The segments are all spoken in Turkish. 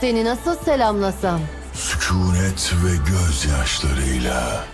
Seni nasıl selamlasam? Sükunet ve gözyaşlarıyla.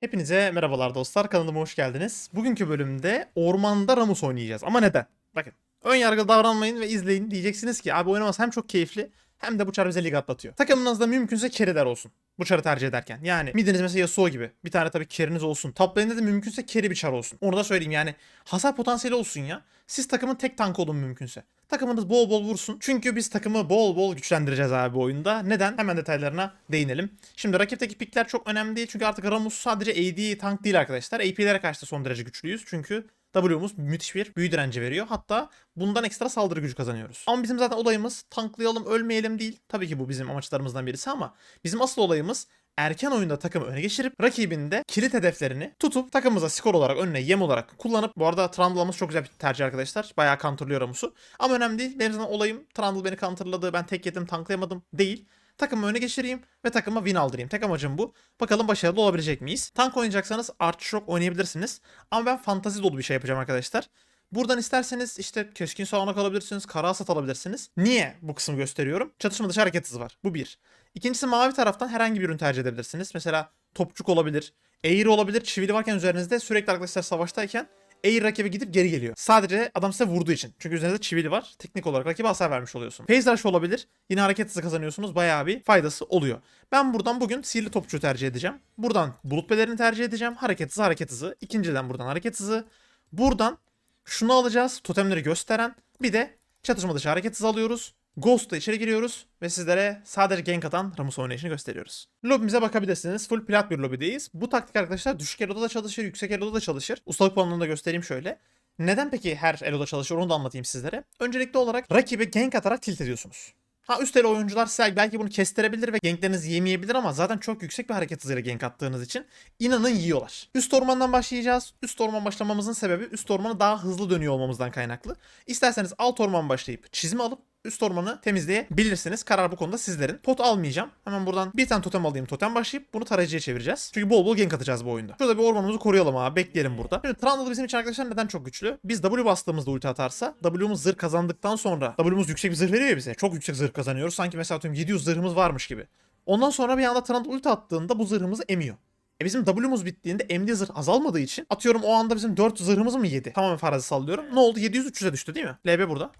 Hepinize merhabalar dostlar kanalıma hoş geldiniz. Bugünkü bölümde ormanda Ramus oynayacağız. Ama neden? Bakın ön yargılı davranmayın ve izleyin. Diyeceksiniz ki abi oynaması hem çok keyifli hem de bu çar bize lig atlatıyor. Takımınızda mümkünse keriler olsun. Bu çarı tercih ederken. Yani midiniz mesela Yasuo gibi. Bir tane tabii keriniz olsun. Top de mümkünse keri bir çar olsun. Onu da söyleyeyim yani. Hasar potansiyeli olsun ya. Siz takımın tek tank olun mümkünse. Takımınız bol bol vursun. Çünkü biz takımı bol bol güçlendireceğiz abi bu oyunda. Neden? Hemen detaylarına değinelim. Şimdi rakipteki pikler çok önemli değil. Çünkü artık Ramus sadece AD tank değil arkadaşlar. AP'lere karşı da son derece güçlüyüz. Çünkü W'muz müthiş bir büyü direnci veriyor. Hatta bundan ekstra saldırı gücü kazanıyoruz. Ama bizim zaten olayımız tanklayalım ölmeyelim değil. Tabii ki bu bizim amaçlarımızdan birisi ama bizim asıl olayımız erken oyunda takımı öne geçirip rakibinde kilit hedeflerini tutup takımımıza skor olarak önüne yem olarak kullanıp bu arada Trundle'ımız çok güzel bir tercih arkadaşlar. Bayağı counterlıyor Ramus'u. Ama önemli değil. Benim zaten olayım Trundle beni counterladı. Ben tek yedim tanklayamadım değil. Takımı öne geçireyim ve takıma win aldırayım. Tek amacım bu. Bakalım başarılı olabilecek miyiz? Tank oynayacaksanız Archshock oynayabilirsiniz. Ama ben fantazi dolu bir şey yapacağım arkadaşlar. Buradan isterseniz işte keskin savunma kalabilirsiniz, kara hasat alabilirsiniz. Niye bu kısmı gösteriyorum? Çatışma dışı hareket hızı var. Bu bir. İkincisi mavi taraftan herhangi bir ürün tercih edebilirsiniz. Mesela topçuk olabilir, eğri olabilir. Çivili varken üzerinizde sürekli arkadaşlar savaştayken Air rakibe gidip geri geliyor. Sadece adam size vurduğu için. Çünkü üzerinizde çivili var. Teknik olarak rakibe hasar vermiş oluyorsun. Phase rush olabilir. Yine hareket hızı kazanıyorsunuz. Bayağı bir faydası oluyor. Ben buradan bugün sihirli topçu tercih edeceğim. Buradan bulut pelerini tercih edeceğim. Hareket hızı hareket hızı. İkinciden buradan hareket hızı. Buradan şunu alacağız. Totemleri gösteren. Bir de çatışma dışı hareket hızı alıyoruz. Ghost'la içeri giriyoruz ve sizlere sadece gank atan Ramus oynayışını gösteriyoruz. Lobimize bakabilirsiniz. Full plat bir lobideyiz. Bu taktik arkadaşlar düşük eloda da çalışır, yüksek eloda da çalışır. Ustalık puanını da göstereyim şöyle. Neden peki her eloda çalışır onu da anlatayım sizlere. Öncelikli olarak rakibi gank atarak tilt ediyorsunuz. Ha üst elo oyuncular size belki bunu kestirebilir ve ganklerinizi yemeyebilir ama zaten çok yüksek bir hareket hızıyla gank attığınız için inanın yiyorlar. Üst ormandan başlayacağız. Üst orman başlamamızın sebebi üst ormanı daha hızlı dönüyor olmamızdan kaynaklı. İsterseniz alt orman başlayıp çizimi alıp üst ormanı temizleyebilirsiniz. Karar bu konuda sizlerin. Pot almayacağım. Hemen buradan bir tane totem alayım. Totem başlayıp bunu tarayıcıya çevireceğiz. Çünkü bol bol gank atacağız bu oyunda. Şurada bir ormanımızı koruyalım abi. Bekleyelim burada. Şimdi Trundle bizim için arkadaşlar neden çok güçlü? Biz W bastığımızda ulti atarsa W'muz zırh kazandıktan sonra W'muz yüksek bir zırh veriyor ya bize. Çok yüksek zırh kazanıyoruz. Sanki mesela atıyorum 700 zırhımız varmış gibi. Ondan sonra bir anda Trundle ulti attığında bu zırhımızı emiyor. E bizim W'muz bittiğinde emdiği zırh azalmadığı için atıyorum o anda bizim 4 zırhımız mı yedi? Tamamen farazi sallıyorum. Ne oldu? 700-300'e düştü değil mi? LB burada.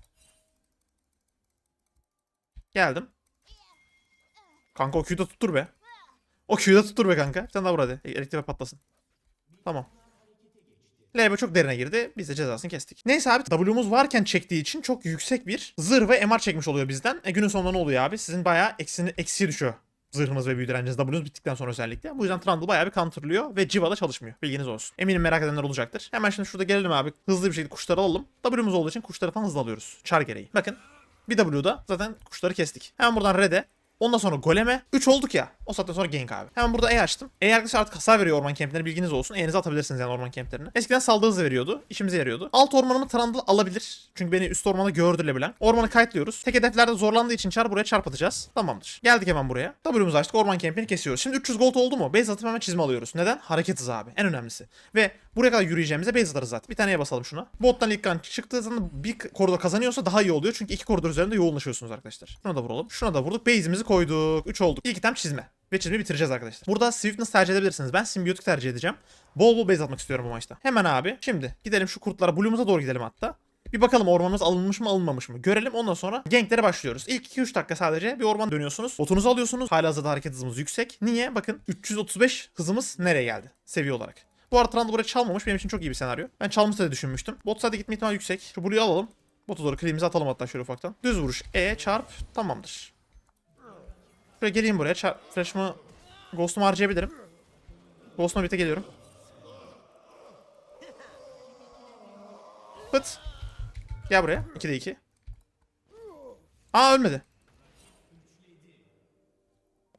Geldim. Kanka o Q'da tuttur be. O Q'da tuttur be kanka. Bir tane daha vur hadi. Elektriğe patlasın. Tamam. LB çok derine girdi. Biz de cezasını kestik. Neyse abi W'muz varken çektiği için çok yüksek bir zırh ve MR çekmiş oluyor bizden. E günün sonunda ne oluyor abi? Sizin bayağı eksini, eksiye düşüyor. Zırhınız ve büyü direnciniz W'nuz bittikten sonra özellikle. Bu yüzden Trundle bayağı bir counterlıyor ve Civa da çalışmıyor. Bilginiz olsun. Eminim merak edenler olacaktır. Hemen şimdi şurada gelelim abi. Hızlı bir şekilde kuşları alalım. W'muz olduğu için kuşları falan hızlı alıyoruz. Char gereği. Bakın bir W'da zaten kuşları kestik. Hemen buradan Red'e. Ondan sonra Golem'e. 3 olduk ya. O saatten sonra Gank abi. Hemen burada E açtım. E arkadaşlar artık hasar veriyor orman kemplerine bilginiz olsun. E'nizi atabilirsiniz yani orman kemplerine. Eskiden saldırı hızı veriyordu. İşimize yarıyordu. Alt ormanımı Trundle alabilir. Çünkü beni üst ormanda gördülebilen. Ormanı kayıtlıyoruz. Tek hedeflerde zorlandığı için çar buraya çarp atacağız. Tamamdır. Geldik hemen buraya. W'muzu açtık. Orman kempini kesiyoruz. Şimdi 300 gold oldu mu? Base atıp hemen çizme alıyoruz. Neden? Hareket hızı abi. En önemlisi. Ve buraya kadar yürüyeceğimize base atarız zaten. Bir taneye basalım şuna. Bottan ilk kan çıktığı zaman bir koridor kazanıyorsa daha iyi oluyor. Çünkü iki koridor üzerinde yoğunlaşıyorsunuz arkadaşlar. Şuna da vuralım. Şuna da vurduk. Base'imizi koyduk. 3 olduk. İlk item çizme. Ve çizmeyi bitireceğiz arkadaşlar. Burada Swiftness tercih edebilirsiniz. Ben simbiyotik tercih edeceğim. Bol bol base atmak istiyorum bu maçta. Hemen abi. Şimdi gidelim şu kurtlara. Blue'umuza doğru gidelim hatta. Bir bakalım ormanımız alınmış mı alınmamış mı? Görelim ondan sonra ganklere başlıyoruz. İlk 2-3 dakika sadece bir orman dönüyorsunuz. Botunuzu alıyorsunuz. Halihazırda hareket hızımız yüksek. Niye? Bakın 335 hızımız nereye geldi? Seviye olarak. Bu arada Trundle buraya çalmamış. Benim için çok iyi bir senaryo. Ben çalmış diye düşünmüştüm. Bot side gitme ihtimali yüksek. Şu Blue'yu alalım. Botu doğru klimizi atalım hatta şöyle ufaktan. Düz vuruş. E çarp. Tamamdır. Şöyle geleyim buraya. Çar flash'ımı Ghost'umu harcayabilirim. Ghost'uma birlikte geliyorum. Pıt. Gel buraya. 2'de 2. Aa ölmedi.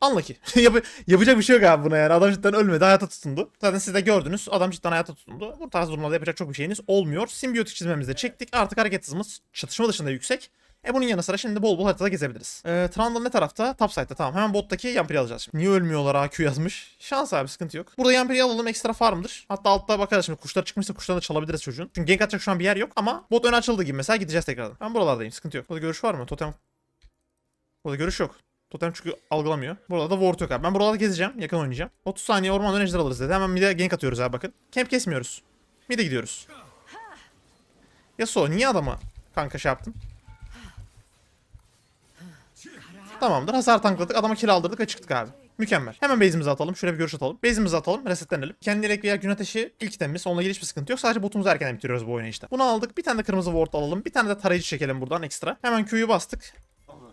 Unlucky. Yap yapacak bir şey yok abi buna yani. Adam cidden ölmedi. Hayata tutundu. Zaten siz de gördünüz. Adam cidden hayata tutundu. Bu tarz durumlarda yapacak çok bir şeyiniz olmuyor. Simbiyotik çizmemizi de çektik. Artık hareket hızımız çatışma dışında yüksek. E bunun yanı sıra şimdi bol bol haritada gezebiliriz. Ee, Trundle ne tarafta? Top side'da tamam. Hemen bottaki Yampiri alacağız şimdi. Niye ölmüyorlar AQ yazmış. Şans abi sıkıntı yok. Burada Yampiri'yi alalım ekstra farmdır. Hatta altta bakarız şimdi kuşlar çıkmışsa kuşlarını da çalabiliriz çocuğun. Çünkü gank atacak şu an bir yer yok ama bot ön açıldı gibi mesela gideceğiz tekrardan. Ben buralardayım sıkıntı yok. Burada görüş var mı? Totem Burada görüş yok. Totem çünkü algılamıyor. Burada da ward yok abi. Ben buralarda gezeceğim. Yakın oynayacağım. 30 saniye ormandan ejder alırız dedi. Hemen mid'e gank atıyoruz abi bakın. Camp kesmiyoruz. Mid'e gidiyoruz. Yasuo niye adamı kanka şey yaptın? Tamamdır. Hasar tankladık. Adama kill aldırdık ve çıktık abi. Mükemmel. Hemen base'imizi atalım. Şöyle bir görüş atalım. Base'imizi atalım. Resetlenelim. Kendi yelek veya gün ateşi ilk temiz. Onunla ilgili hiçbir sıkıntı yok. Sadece botumuzu erken bitiriyoruz bu işte. Bunu aldık. Bir tane de kırmızı ward alalım. Bir tane de tarayıcı çekelim buradan ekstra. Hemen Q'yu bastık.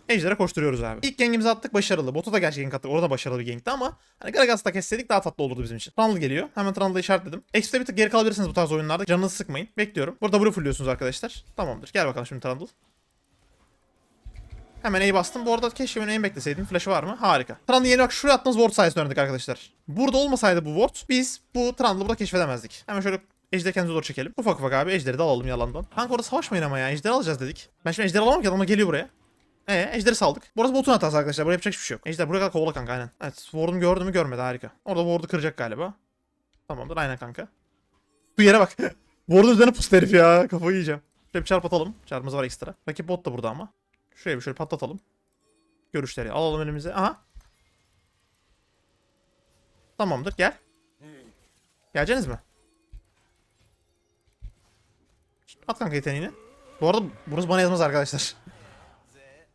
Ejder'e koşturuyoruz abi. İlk gangimizi attık başarılı. Bota da gerçi gank attık. Orada başarılı bir gankti ama hani Gragas'ta kesseydik daha tatlı olurdu bizim için. Trundle geliyor. Hemen Trundle'ı işaretledim. X'de bir tık geri kalabilirsiniz bu tarz oyunlarda. Canınızı sıkmayın. Bekliyorum. Burada W fulluyorsunuz arkadaşlar. Tamamdır. Gel bakalım şimdi Trundle. Hemen E'yi bastım. Bu arada keşke ben aim bekleseydim. Flash'ı var mı? Harika. Trundle yeni bak şuraya attığınız ward sayesinde öğrendik arkadaşlar. Burada olmasaydı bu ward biz bu Trundle'ı burada keşfedemezdik. Hemen şöyle Ejder'i kendimize doğru çekelim. Ufak ufak abi Ejder'i de alalım yalandan. Kanka orada savaşmayın ama ya. Ejder'i alacağız dedik. Ben şimdi Ejder'i alamam ki adamlar geliyor buraya. Ee, Ejder'i saldık. Burası botun hatası arkadaşlar. Buraya yapacak hiçbir şey yok. Ejder buraya kadar kovala kanka aynen. Evet Ward'umu gördü mü görmedi harika. Orada Ward'u kıracak galiba. Tamamdır aynen kanka. Bu yere bak. Ward'un üzerine pustu herif ya. Kafayı yiyeceğim. Şöyle bir çarp atalım. Çarpımız var ekstra. Rakip bot da burada ama. Şuraya bir şöyle patlatalım. Görüşleri alalım elimize. Aha. Tamamdır gel. Geleceksiniz mi? At kanka yeteneğini. Bu arada burası bana yazmaz arkadaşlar.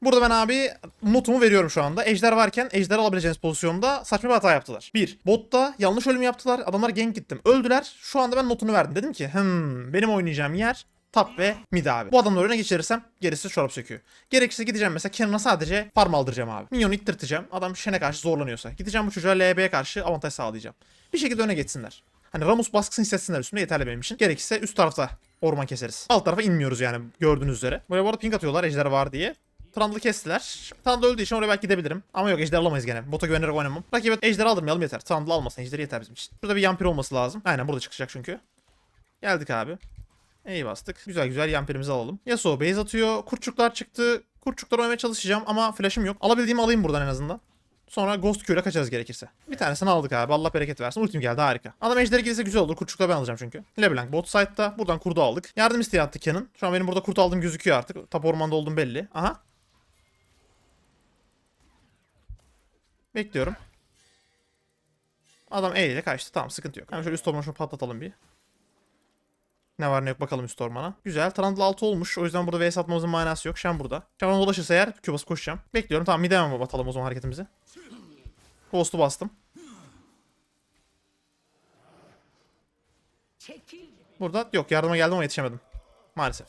Burada ben abi notumu veriyorum şu anda. Ejder varken ejder alabileceğiniz pozisyonda saçma bir hata yaptılar. 1. Botta yanlış ölüm yaptılar. Adamlar gank gittim. Öldüler. Şu anda ben notunu verdim. Dedim ki hmm, benim oynayacağım yer top ve mid abi. Bu adamları öne geçirirsem gerisi çorap söküyor. Gerekirse gideceğim mesela Kenan'a sadece farm aldıracağım abi. Minyonu ittirteceğim. Adam Shen'e karşı zorlanıyorsa. Gideceğim bu çocuğa LB'ye karşı avantaj sağlayacağım. Bir şekilde öne geçsinler. Hani Ramus baskısını hissetsinler üstünde yeterli benim için. Gerekirse üst tarafta orman keseriz. Alt tarafa inmiyoruz yani gördüğünüz üzere. Buraya bu arada ping atıyorlar ejder var diye. Trundle'ı kestiler. Trundle öldüğü için oraya belki gidebilirim. Ama yok ejder alamayız gene. Bota güvenerek oynamam. Rakibe ejder aldırmayalım yeter. Trundle almasın. Ejder yeter bizim için. Burada bir yampir olması lazım. Aynen burada çıkacak çünkü. Geldik abi. İyi bastık. Güzel güzel yampirimizi alalım. Yasuo base atıyor. Kurtçuklar çıktı. Kurtçuklar oynamaya çalışacağım ama flash'ım yok. Alabildiğimi alayım buradan en azından. Sonra Ghost Q'yle kaçarız gerekirse. Bir tanesini aldık abi. Allah bereket versin. Ultim geldi harika. Adam ejderi gelirse güzel olur. Kurtçukla ben alacağım çünkü. LeBlanc bot side'da. Buradan kurdu aldık. Yardım isteği attı Canon. Şu an benim burada kurt aldığım gözüküyor artık. Tap ormanda olduğum belli. Aha. Bekliyorum. Adam E ile kaçtı. Tamam sıkıntı yok. Hemen şöyle üst ormanı patlatalım bir. Ne var ne yok bakalım üst ormana. Güzel. Trundle 6 olmuş. O yüzden burada vs atmamızın manası yok. Şen burada. Şen bana ulaşırsa eğer Q basıp koşacağım. Bekliyorum. Tamam mide hemen batalım o zaman hareketimizi. Ghost'u bastım. Burada yok yardıma geldim ama yetişemedim. Maalesef.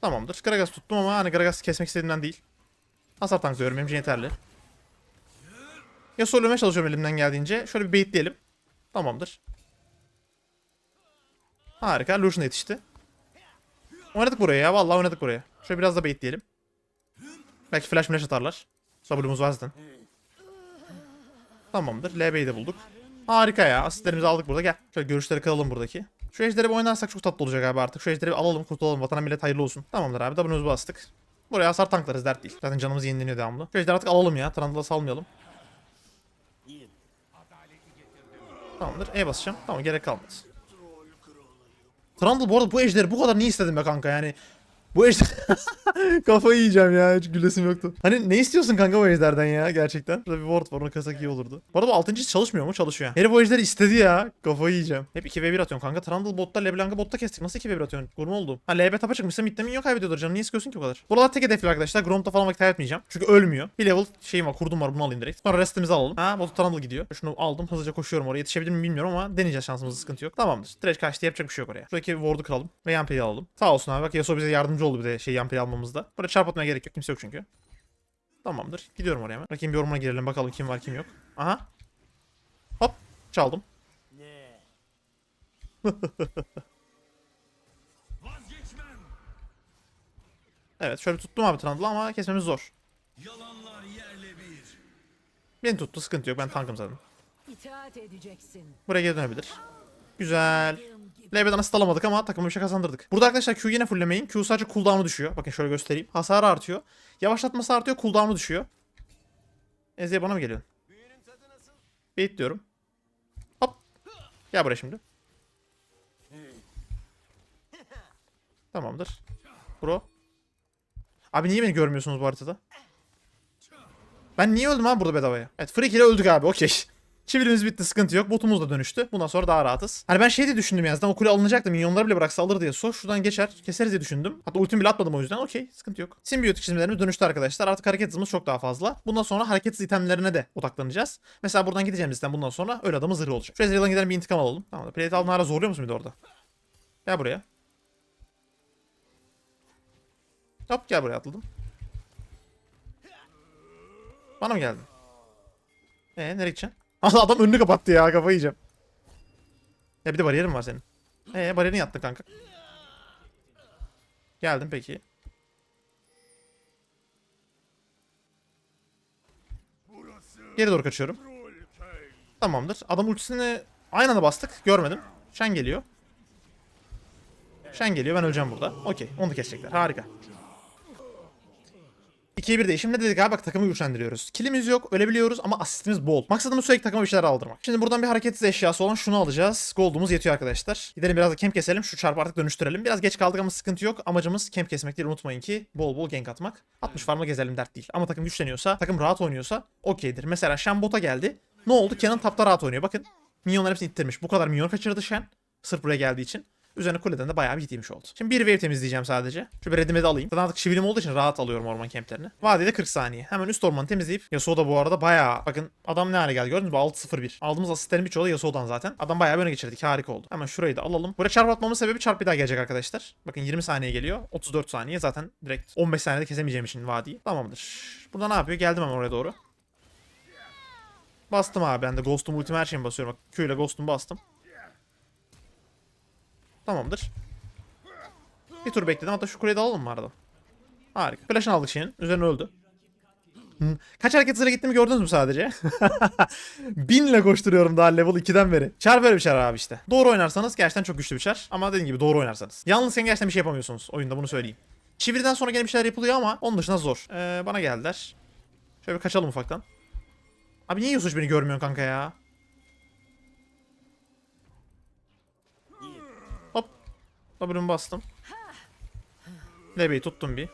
Tamamdır. Gragas tuttum ama hani Gragas'ı kesmek istediğimden değil. Hasar tanklıyorum benim için yeterli. Ya solumaya çalışıyorum elimden geldiğince. Şöyle bir baitleyelim. Tamamdır. Harika. Lucian yetişti. Oynadık buraya ya. Vallahi oynadık buraya. Şöyle biraz da baitleyelim. Belki flash flash atarlar. W'muz var zaten. Tamamdır. LB'yi de bulduk. Harika ya. Asistlerimizi aldık burada. Gel. Şöyle görüşleri kıralım buradaki. Şu ejderi oynarsak çok tatlı olacak abi artık. Şu ejderi alalım kurtulalım. Vatana millet hayırlı olsun. Tamamdır abi. W'muzu bastık. Buraya hasar tanklarız dert değil. Zaten canımız yenileniyor devamlı. Şu ejderi artık alalım ya. Trundle'a salmayalım. Tamamdır. E basacağım. Tamam gerek kalmadı. Trundle bu arada bu ejderi bu kadar niye istedim be kanka yani. Bu ejder... Kafayı yiyeceğim ya hiç gülesim yoktu. Hani ne istiyorsun kanka bu ejderden ya gerçekten? Burada bir ward var onu kasak iyi olurdu. Bu arada bu 6. çalışmıyor mu? Çalışıyor. Herif bu ejderi istedi ya. Kafayı yiyeceğim. Hep 2v1 atıyorsun kanka. Trundle botta Leblanc'ı botta kestik. Nasıl 2v1 atıyorsun? Gurme oldu. Ha LB tapa çıkmışsa midde minyon kaybediyordur canım. Niye sıkıyorsun ki o kadar? Buralar tek hedefli arkadaşlar. Grom'da falan vakit kaybetmeyeceğim. Çünkü ölmüyor. Bir level şeyim var. Kurdum var. Bunu alayım direkt. Sonra restimizi alalım. Ha botu Trundle gidiyor. Şunu aldım. Hızlıca koşuyorum oraya. Yetişebilir mi bilmiyorum ama deneyeceğiz şansımızı. Sıkıntı yok. Tamamdır. Trash kaçtı. Yapacak bir şey yok oraya. Şuradaki ward'u kıralım. Ve Yampi'yi alalım. Sağ olsun abi. Bak Yasuo bize yardımcı oldu bir de şey Yampi'yi almamızda. Burada çarp atmaya gerek yok. Kimse yok çünkü. Tamamdır. Gidiyorum oraya hemen. Bakayım bir ormana girelim. Bakalım kim var kim yok. Aha. Hop. Çaldım. evet şöyle tuttum abi Trundle'ı ama kesmemiz zor. Beni tuttu sıkıntı yok ben tankım zaten. İtaat edeceksin. Buraya geri dönebilir. Güzel. LB'den asist alamadık ama takıma bir şey kazandırdık. Burada arkadaşlar Q yine fulllemeyin. Q sadece cooldown'u düşüyor. Bakın şöyle göstereyim. Hasarı artıyor. Yavaşlatması artıyor. Cooldown'u düşüyor. Ezeye bana mı geliyorsun? Bait diyorum. Hop. Gel buraya şimdi. Tamamdır. Bro. Abi niye beni görmüyorsunuz bu haritada? Ben niye öldüm abi burada bedavaya? Evet free kill'e öldük abi okey. Çivilimiz bitti sıkıntı yok. Botumuz da dönüştü. Bundan sonra daha rahatız. Hani ben şey diye düşündüm ya. Zaten o kule alınacaktı. Minyonları bile bıraksa alır diye. So şuradan geçer. Keseriz diye düşündüm. Hatta ultimi bile atmadım o yüzden. Okey sıkıntı yok. Simbiyotik çizimlerimiz dönüştü arkadaşlar. Artık hareket hızımız çok daha fazla. Bundan sonra hareketsiz itemlerine de odaklanacağız. Mesela buradan gideceğimiz item bundan sonra öyle adamı zırhı olacak. Şu Ezreal'dan gidelim bir intikam alalım. Tamam da Plate alın zorluyor musun bir de orada? Gel buraya. Hop gel buraya atladım. Bana mı geldin? Ee nereye gideceksin? Adam önünü kapattı ya kafayı yiyeceğim. Ya bir de bariyerin var senin. Ee bariyerin yattı kanka. Geldim peki. Geri doğru kaçıyorum. Tamamdır. Adam ultisini aynı anda bastık. Görmedim. Şen geliyor. Şen geliyor. Ben öleceğim burada. Okey. Onu da kesecekler. Harika. 2'ye 1 değişim ne dedik abi bak takımı güçlendiriyoruz. Kilimiz yok ölebiliyoruz ama asistimiz bol. Maksadımız sürekli takıma bir şeyler aldırmak. Şimdi buradan bir hareketsiz eşyası olan şunu alacağız. Gold'umuz yetiyor arkadaşlar. Gidelim biraz da camp keselim şu çarpı artık dönüştürelim. Biraz geç kaldık ama sıkıntı yok. Amacımız camp kesmek değil unutmayın ki bol bol gank atmak. 60 farmla gezelim dert değil. Ama takım güçleniyorsa takım rahat oynuyorsa okeydir. Mesela Shen bota geldi. Ne oldu? Kenan tapta rahat oynuyor. Bakın minyonlar hepsini ittirmiş. Bu kadar minyon kaçırdı Shen. Sırf buraya geldiği için. Üzerine kuleden de bayağı bir yemiş oldu. Şimdi bir wave temizleyeceğim sadece. Şu bir redime de alayım. Zaten artık çivilim olduğu için rahat alıyorum orman kemplerini. Vadede 40 saniye. Hemen üst ormanı temizleyip Yasuo da bu arada bayağı bakın adam ne hale geldi gördünüz mü 6-0-1. Aldığımız asistlerin birçoğu da Yasuo'dan zaten. Adam bayağı bir öne geçirdik harika oldu. Hemen şurayı da alalım. Buraya çarp atmamın sebebi çarp bir daha gelecek arkadaşlar. Bakın 20 saniye geliyor. 34 saniye zaten direkt 15 saniyede kesemeyeceğim için vadiyi. Tamamdır. Burada ne yapıyor? Geldim hemen oraya doğru. Bastım abi ben de Ghost'um ultim her şeyimi basıyorum. Bak Q ile Ghost'um bastım. Tamamdır. Bir tur bekledim. Hatta şu kuleyi de alalım mı arada? Harika. Flash'ını aldık şeyin. Üzerine öldü. Kaç hareket hızıyla gittiğimi gördünüz mü sadece? Binle koşturuyorum daha level 2'den beri. Çar böyle bir çar abi işte. Doğru oynarsanız gerçekten çok güçlü bir çar. Ama dediğim gibi doğru oynarsanız. Yalnızken gerçekten bir şey yapamıyorsunuz oyunda bunu söyleyeyim. Çiviriden sonra gene bir şeyler yapılıyor ama onun dışında zor. Ee, bana geldiler. Şöyle bir kaçalım ufaktan. Abi niye Yusuf beni görmüyorsun kanka ya? W'mu bastım. LB'yi tuttum bir.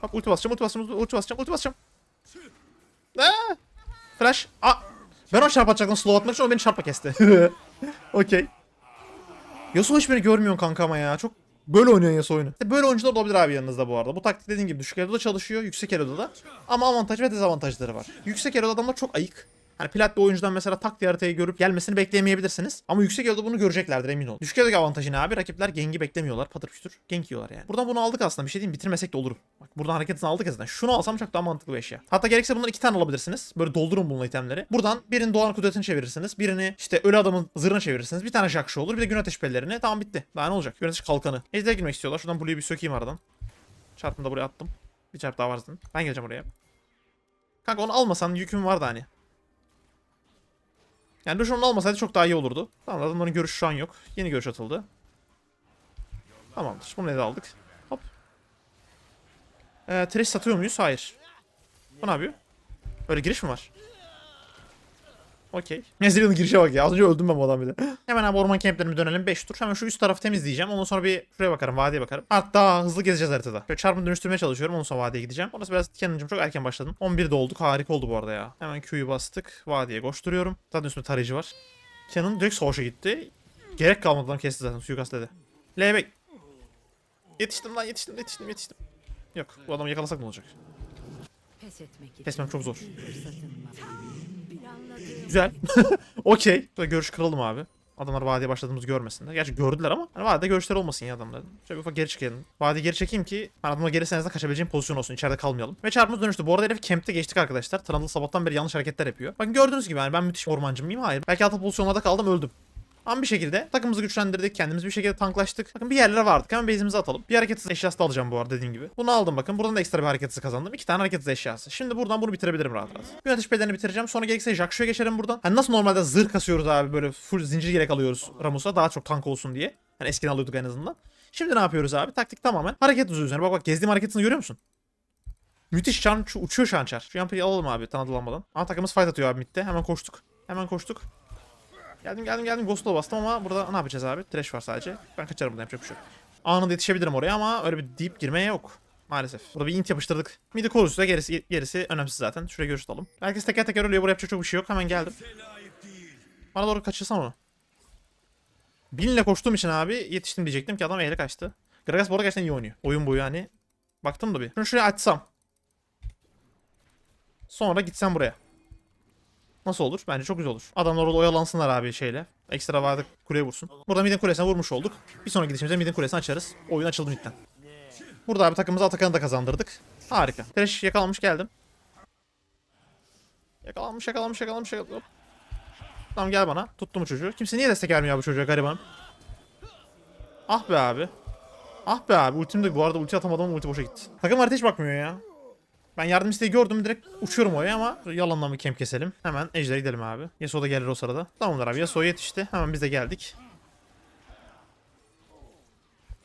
Hop ulti basacağım, ulti basacağım, ulti basacağım, ulti basacağım. Aa! Flash. Aa! Ben o çarp atacaktım slow atmak için o beni çarpla kesti. Okey. Yasuo hiç beni görmüyorsun kanka ama ya. Çok böyle oynuyor Yasuo oyunu. İşte böyle oyuncular olabilir abi yanınızda bu arada. Bu taktik dediğim gibi düşük elo'da çalışıyor, yüksek elo'da da. Ama avantaj ve dezavantajları var. Yüksek elo'da adamlar çok ayık. Hani plat bir oyuncudan mesela tak diye haritayı görüp gelmesini bekleyemeyebilirsiniz. Ama yüksek yolda bunu göreceklerdir emin olun. Düşük yoldaki avantajı ne abi? Rakipler gengi beklemiyorlar. Patır pütür. Genk yiyorlar yani. Buradan bunu aldık aslında. Bir şey diyeyim bitirmesek de olur. Bak buradan hareketini aldık zaten. Şunu alsam çok daha mantıklı bir eşya. Hatta gerekirse bundan iki tane alabilirsiniz. Böyle doldurun bununla itemleri. Buradan birini Doğan Kudret'ini çevirirsiniz. Birini işte ölü adamın zırhını çevirirsiniz. Bir tane Jakşı olur. Bir de gün ateş pellerini. Tamam bitti. Daha ne olacak? Gün kalkanı. Ejder'e girmek istiyorlar. Şuradan Blue'yu bir sökeyim aradan. Çarpını da buraya attım. Bir çarp daha var zaten. Ben geleceğim oraya. Kanka onu almasan yüküm vardı hani. Yani Lucian'ın olmasaydı çok daha iyi olurdu. Tamam adamların görüşü şu an yok. Yeni görüş atıldı. Tamamdır. Bunu da aldık. Hop. Ee, Thresh satıyor muyuz? Hayır. Bu ne yapıyor? Böyle giriş mi var? Okey. Mezarının girişe bak ya. Az önce öldüm ben bu adam bir de. Hemen abi orman kemplerine dönelim. 5 tur. Hemen şu üst tarafı temizleyeceğim. Ondan sonra bir şuraya bakarım. Vadiye bakarım. Artık daha hızlı gezeceğiz haritada. Şöyle çarpımı dönüştürmeye çalışıyorum. Ondan sonra vadiye gideceğim. Orası biraz Kenan'cım çok erken başladım. 11'de olduk. Harika oldu bu arada ya. Hemen Q'yu bastık. Vadiye koşturuyorum. Zaten üstünde tarayıcı var. Kenan direkt savaşa gitti. Gerek kalmadı adam kesti zaten. Suikast dedi. L Yetiştim lan yetiştim yetiştim yetiştim. Yok bu adamı yakalasak ne olacak? Pes etmek Kesmem çok zor. Güzel. Okey. Görüş kıralım abi. Adamlar vadiye başladığımızı görmesinler. Gerçi gördüler ama hani vadide görüşleri olmasın ya adamların. Şöyle bir ufak geri çıkalım. Vadiye geri çekeyim ki hani adamlar geri senizde kaçabileceğim pozisyon olsun. İçeride kalmayalım. Ve çarpımız dönüştü. Bu arada herif camp'te geçtik arkadaşlar. Trundle sabahtan beri yanlış hareketler yapıyor. Bakın gördüğünüz gibi yani ben müthiş ormancı mıyım? Hayır. Belki altı pozisyonlarda kaldım öldüm. Ama bir şekilde takımımızı güçlendirdik. Kendimiz bir şekilde tanklaştık. Bakın bir yerlere vardık. Hemen base'imizi atalım. Bir hareketsiz eşyası da alacağım bu arada dediğim gibi. Bunu aldım bakın. Buradan da ekstra bir hareketsiz kazandım. İki tane hareketsiz eşyası. Şimdi buradan bunu bitirebilirim rahat rahat. Yönetiş bedenini bitireceğim. Sonra gerekirse Jakşu'ya geçerim buradan. Hani nasıl normalde zırh kasıyoruz abi böyle full zincir gerek alıyoruz Ramus'a. Daha çok tank olsun diye. Hani eskiden alıyorduk en azından. Şimdi ne yapıyoruz abi? Taktik tamamen hareket hızı üzerine. Bak bak gezdiğim hareketini görüyor musun? Müthiş şu- uçuyor şu an alalım abi tanıdılanmadan. Ama takımımız fight atıyor abi midde. Hemen koştuk. Hemen koştuk. Geldim geldim geldim Ghost'la bastım ama burada ne yapacağız abi? Trash var sadece. Ben kaçarım buradan yapacak bir şey yok. Anında yetişebilirim oraya ama öyle bir deep girmeye yok. Maalesef. Burada bir int yapıştırdık. Midi korursa gerisi, gerisi önemsiz zaten. Şuraya görüş alalım. Herkes teker teker ölüyor. Buraya yapacak çok bir şey yok. Hemen geldim. Bana doğru kaçırsan onu. Binle koştuğum için abi yetiştim diyecektim ki adam eğri kaçtı. Gragas bu arada gerçekten iyi oynuyor. Oyun boyu hani. Baktım da bir. Şunu şuraya açsam. Sonra gitsem buraya. Nasıl olur? Bence çok güzel olur. Adamlar orada oyalansınlar abi şeyle. Ekstra vardı kuleye vursun. Burada midin kulesine vurmuş olduk. Bir sonraki gidişimizde midin kulesini açarız. Oyun açıldı midden. Burada abi takımımıza Atakan'ı da kazandırdık. Harika. Trash yakalanmış geldim. Yakalanmış yakalanmış yakalanmış yakalanmış. Tamam gel bana. Tuttum çocuğu. Kimse niye destek vermiyor bu çocuğa garibanım? Ah be abi. Ah be abi. Ultim de bu arada ulti atamadım ama ulti boşa gitti. Takım harita hiç bakmıyor ya. Ben yardım isteği gördüm direkt uçuyorum oraya ama yalandan bir kem keselim. Hemen Ejder'e gidelim abi. Yasuo da gelir o sırada. Tamamdır abi Yasuo yetişti. Hemen biz de geldik.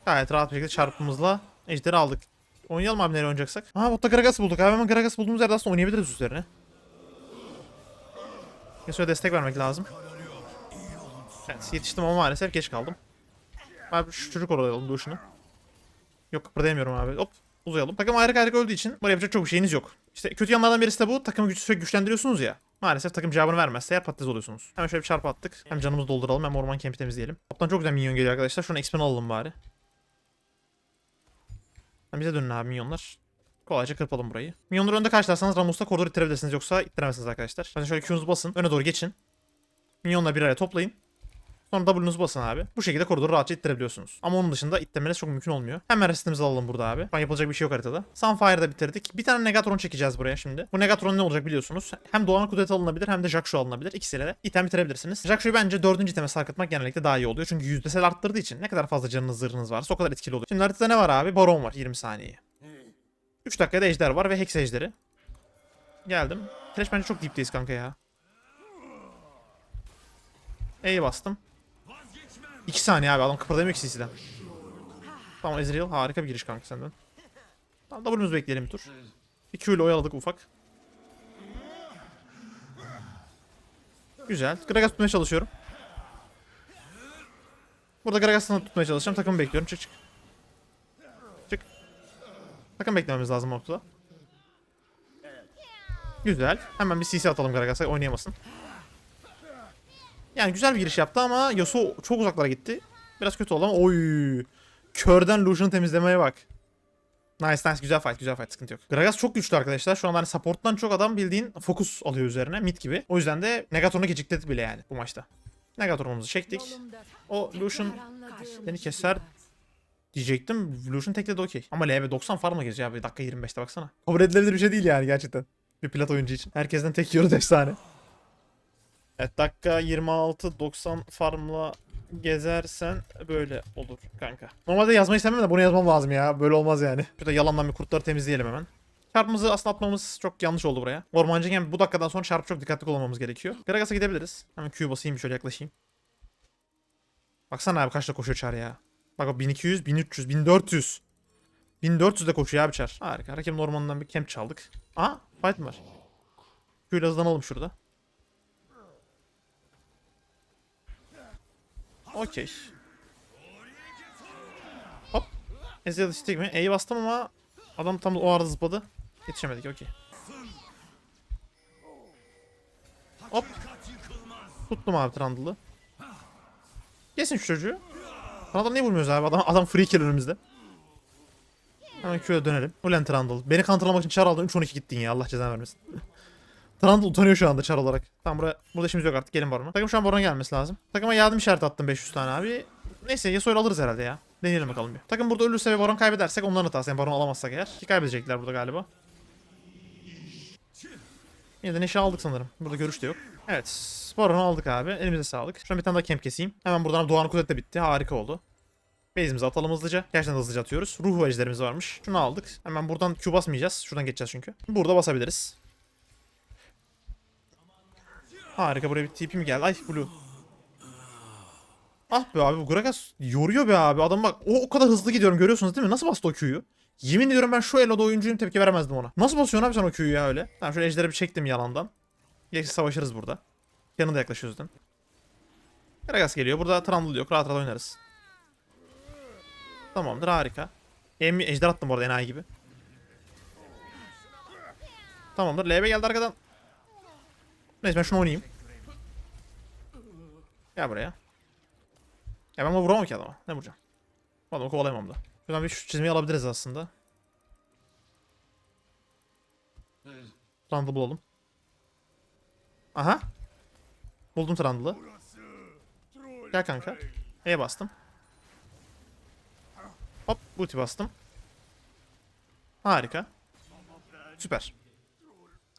Gayet rahat bir şekilde çarpımızla Ejder'i aldık. Oynayalım abi nereye oynayacaksak. Aha botta Gragas bulduk abi. Hemen Gragas bulduğumuz yerde aslında oynayabiliriz üzerine. Yasuo'ya destek vermek lazım. Evet yetiştim ama maalesef geç kaldım. Abi şu çocuk orada bu şunu. Yok kıpırdayamıyorum abi. Hop uzayalım. Takım ayrı ayrı öldüğü için buraya yapacak çok bir şeyiniz yok. İşte kötü yanlardan birisi de bu. Takımı güçlendiriyorsunuz ya. Maalesef takım cevabını vermezse eğer patates oluyorsunuz. Hemen şöyle bir çarpı attık. Hem canımızı dolduralım hem orman kempi temizleyelim. Toptan çok güzel minyon geliyor arkadaşlar. Şunu XP'ni alalım bari. Hem bize dönün abi minyonlar. Kolayca kırpalım burayı. Minyonları önde karşılarsanız Ramus'ta koridor ittirebilirsiniz yoksa ittiremezsiniz arkadaşlar. Hadi şöyle Q'nuzu basın. Öne doğru geçin. Minyonları bir araya toplayın. Sonra W'nuzu basın abi. Bu şekilde koridoru rahatça ittirebiliyorsunuz. Ama onun dışında ittirmeniz çok mümkün olmuyor. Hemen restimizi alalım burada abi. Şu an yapılacak bir şey yok haritada. Sunfire'da bitirdik. Bir tane Negatron çekeceğiz buraya şimdi. Bu Negatron ne olacak biliyorsunuz. Hem Doğan Kudret alınabilir hem de Jakshu alınabilir. İkisiyle de item bitirebilirsiniz. Jakshu'yu bence dördüncü iteme sarkıtmak genellikle daha iyi oluyor. Çünkü yüzdesel arttırdığı için ne kadar fazla canınız zırhınız varsa o kadar etkili oluyor. Şimdi haritada ne var abi? Baron var 20 saniye. 3 dakikada ejder var ve Hex ejderi. Geldim. Thresh bence çok deep'teyiz kanka ya. E'yi bastım. 2 saniye abi adam kıpırdamıyor ki CC'den. Tamam Ezreal harika bir giriş kanka senden. Tamam W'muzu bekleyelim bir tur. Bir Q ile oyaladık ufak. Güzel. Gragas tutmaya çalışıyorum. Burada Gragas'ını tutmaya çalışacağım. Takımı bekliyorum. Çık çık. Çık. Takım beklememiz lazım ortada. Güzel. Hemen bir CC atalım Gragas'a oynayamasın. Yani güzel bir giriş yaptı ama Yasuo çok uzaklara gitti. Biraz kötü oldu ama oy. Körden Lucian'ı temizlemeye bak. Nice nice güzel fight güzel fight sıkıntı yok. Gragas çok güçlü arkadaşlar. Şu an hani support'tan çok adam bildiğin fokus alıyor üzerine mid gibi. O yüzden de Negaton'u gecikledi bile yani bu maçta. Negaton'umuzu çektik. O Lucian beni keser diyecektim. Lucian tekledi okey. Ama LB 90 farmla geziyor abi. Dakika 25'te baksana. Kabul edilebilir bir şey değil yani gerçekten. Bir plat oyuncu için. Herkesten tek yiyoruz efsane. Evet dakika 26 90 farmla gezersen böyle olur kanka. Normalde yazmayı istemem de bunu yazmam lazım ya. Böyle olmaz yani. Şurada yalandan bir kurtları temizleyelim hemen. Çarpımızı aslında atmamız çok yanlış oldu buraya. Ormancıyken bu dakikadan sonra çarpı çok dikkatli kullanmamız gerekiyor. Gragas'a gidebiliriz. Hemen Q basayım şöyle yaklaşayım. Baksana abi kaçta koşuyor Çar ya. Bak o 1200, 1300, 1400. 1400 de koşuyor abi Çar. Harika. Rakibin ormanından bir camp çaldık. Aa fight var? Q ile hızlanalım şurada. Okey. Hop. Ezreal istek mi? E'yi bastım ama adam tam o arada zıpladı. Yetişemedik okey. Hop. Tuttum abi Trundle'ı. Kesin şu çocuğu. Trundle niye vurmuyoruz abi? Adam, adam free kill önümüzde. Hemen Q'ya dönelim. Ulan Trundle. Beni counterlamak için çar aldın 3-12 gittin ya. Allah cezanı vermesin. Trundle utanıyor şu anda çar olarak. Tamam burada, burada işimiz yok artık. Gelin Baron'a. Takım şu an Baron'a gelmesi lazım. Takıma yardım işareti attım 500 tane abi. Neyse Yasuo'yu alırız herhalde ya. Deneyelim bakalım bir. Takım burada ölürse ve Baron kaybedersek onların hatası. Yani Baron alamazsak eğer. Ki kaybedecekler burada galiba. Yine de neşe aldık sanırım. Burada görüş de yok. Evet. Baron'u aldık abi. Elimize sağlık. Şu an bir tane daha camp keseyim. Hemen buradan Doğan Kudret de bitti. Harika oldu. Base'imizi atalım hızlıca. Gerçekten hızlıca atıyoruz. Ruh ejderimiz varmış. Şunu aldık. Hemen buradan Q basmayacağız. Şuradan geçeceğiz çünkü. Burada basabiliriz. Harika buraya bir TP mi geldi? Ay Blue. Ah be abi bu Gragas yoruyor be abi. Adam bak o, o kadar hızlı gidiyorum görüyorsunuz değil mi? Nasıl bastı o Q'yu? Yemin ediyorum ben şu eloda oyuncuyum tepki veremezdim ona. Nasıl basıyorsun abi sen o Q'yu ya öyle? Tamam şöyle ejderi bir çektim yalandan. Gerçi savaşırız burada. Yanında yaklaşıyoruz zaten. Gragas geliyor. Burada Trundle yok. Rahat rahat oynarız. Tamamdır harika. Em ejder attım bu arada enayi gibi. Tamamdır. LB geldi arkadan. Neyse ben şunu oynayayım. Gel buraya. Ya ben bunu vuramam ki adama. Ne vuracağım? Adamı kovalayamam da. Şuradan bir şu çizmeyi alabiliriz aslında. Trundle bulalım. Aha. Buldum Trundle'ı. Gel kanka. E'ye bastım. Hop ulti bastım. Harika. Süper.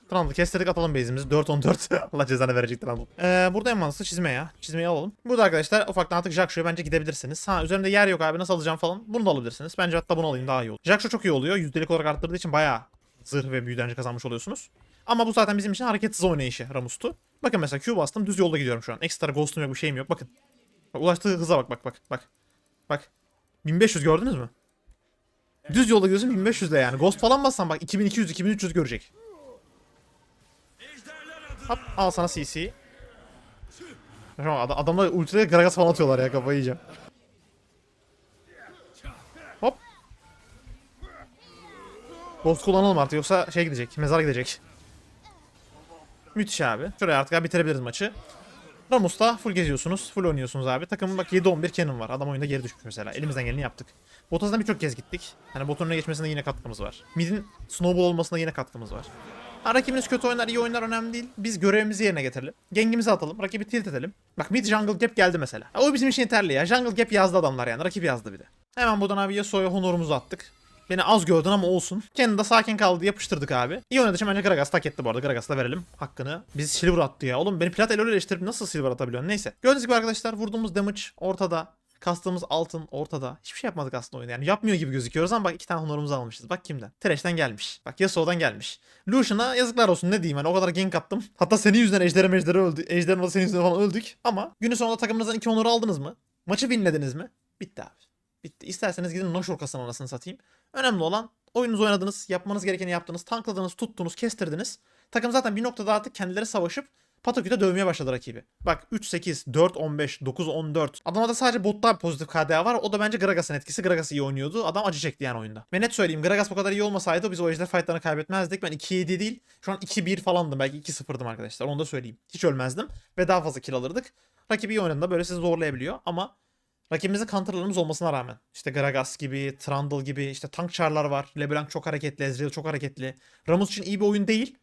Trundle kestirdik atalım base'imizi. 4-14. Allah cezanı verecek Trundle. Ee, burada en mantıklı çizme ya. Çizmeyi alalım. Burada arkadaşlar ufaktan artık Jacksho'ya bence gidebilirsiniz. Ha üzerimde yer yok abi nasıl alacağım falan. Bunu da alabilirsiniz. Bence hatta bunu alayım daha iyi olur. Jackshow çok iyi oluyor. Yüzdelik olarak arttırdığı için bayağı zırh ve büyü direnci kazanmış oluyorsunuz. Ama bu zaten bizim için hareketsiz oynayışı Ramus'tu. Bakın mesela Q bastım düz yolda gidiyorum şu an. Ekstra ghost'um yok bir şeyim yok bakın. Bak, ulaştığı hıza bak bak bak bak. Bak. 1500 gördünüz mü? Düz yolda gidiyorsun 1500 de yani. Ghost falan bassan bak 2200 2300 görecek. Hop al sana CC. Şu adamlar ultiyle Gragas falan atıyorlar ya kafayı yiyeceğim. Hop. Ghost kullanalım artık yoksa şey gidecek, mezar gidecek. Müthiş abi. Şuraya artık abi bitirebiliriz maçı. Ramus'ta full geziyorsunuz, full oynuyorsunuz abi. Takımın bak 7-11 Canon var. Adam oyunda geri düşmüş mesela. Elimizden geleni yaptık. Botaz'dan birçok kez gittik. Hani botun geçmesinde yine katkımız var. Mid'in snowball olmasına yine katkımız var. Ha, rakibiniz kötü oynar, iyi oynar önemli değil. Biz görevimizi yerine getirelim. Gengimizi atalım, rakibi tilt edelim. Bak mid jungle gap geldi mesela. Ha, o bizim için yeterli ya. Jungle gap yazdı adamlar yani. Rakip yazdı bir de. Hemen buradan abi Yasuo'ya honorumuzu attık. Beni az gördün ama olsun. Kendi de sakin kaldı yapıştırdık abi. İyi oynadı için bence Gragas tak etti bu arada. Gragas'a verelim hakkını. Biz silver attı ya. Oğlum beni plat elo eleştirip nasıl silver atabiliyorsun? Neyse. Gördüğünüz gibi arkadaşlar vurduğumuz damage ortada. Kastığımız altın ortada. Hiçbir şey yapmadık aslında oyunda. Yani yapmıyor gibi gözüküyoruz ama bak iki tane honorumuzu almışız. Bak kimden? Thresh'ten gelmiş. Bak Yasuo'dan gelmiş. Lucian'a yazıklar olsun ne diyeyim hani o kadar gank attım. Hatta senin yüzünden ejderha mejderi öldü. Ejderha da senin yüzünden falan öldük. Ama günün sonunda takımınızdan iki honoru aldınız mı? Maçı winlediniz mi? Bitti abi. Bitti. İsterseniz gidin Noshor kasın anasını satayım. Önemli olan oyununuzu oynadınız, yapmanız gerekeni yaptınız, tankladınız, tuttunuz, kestirdiniz. Takım zaten bir noktada artık kendileri savaşıp Pataküte dövmeye başladı rakibi. Bak 3-8, 4-15, 9-14. Adamda da sadece botta pozitif KDA var. O da bence Gragas'ın etkisi. Gragas iyi oynuyordu. Adam acı çekti yani oyunda. Ve net söyleyeyim Gragas bu kadar iyi olmasaydı biz o ejder fightlarını kaybetmezdik. Ben 2-7 değil şu an 2-1 falandım. Belki 2-0'dım arkadaşlar. Onu da söyleyeyim. Hiç ölmezdim. Ve daha fazla kill alırdık. Rakibi iyi oynadığında böyle sizi zorlayabiliyor. Ama Rakibimizde counterlarımız olmasına rağmen işte Gragas gibi, Trundle gibi işte tank charlar var. LeBlanc çok hareketli, Ezreal çok hareketli. Ramus için iyi bir oyun değil.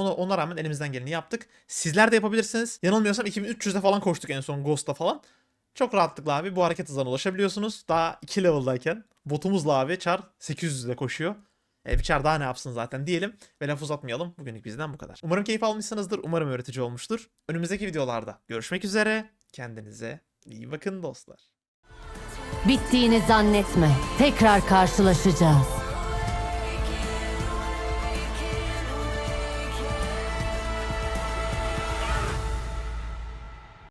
Ama ona- rağmen elimizden geleni yaptık. Sizler de yapabilirsiniz. Yanılmıyorsam 2300'de falan koştuk en son Ghost'ta falan. Çok rahatlıkla abi bu hareket hızına ulaşabiliyorsunuz. Daha 2 level'dayken botumuzla abi Char 800'de koşuyor. E, Char daha ne yapsın zaten diyelim ve laf uzatmayalım. Bugünlük bizden bu kadar. Umarım keyif almışsınızdır. Umarım öğretici olmuştur. Önümüzdeki videolarda görüşmek üzere. Kendinize iyi bakın dostlar. Bittiğini zannetme. Tekrar karşılaşacağız.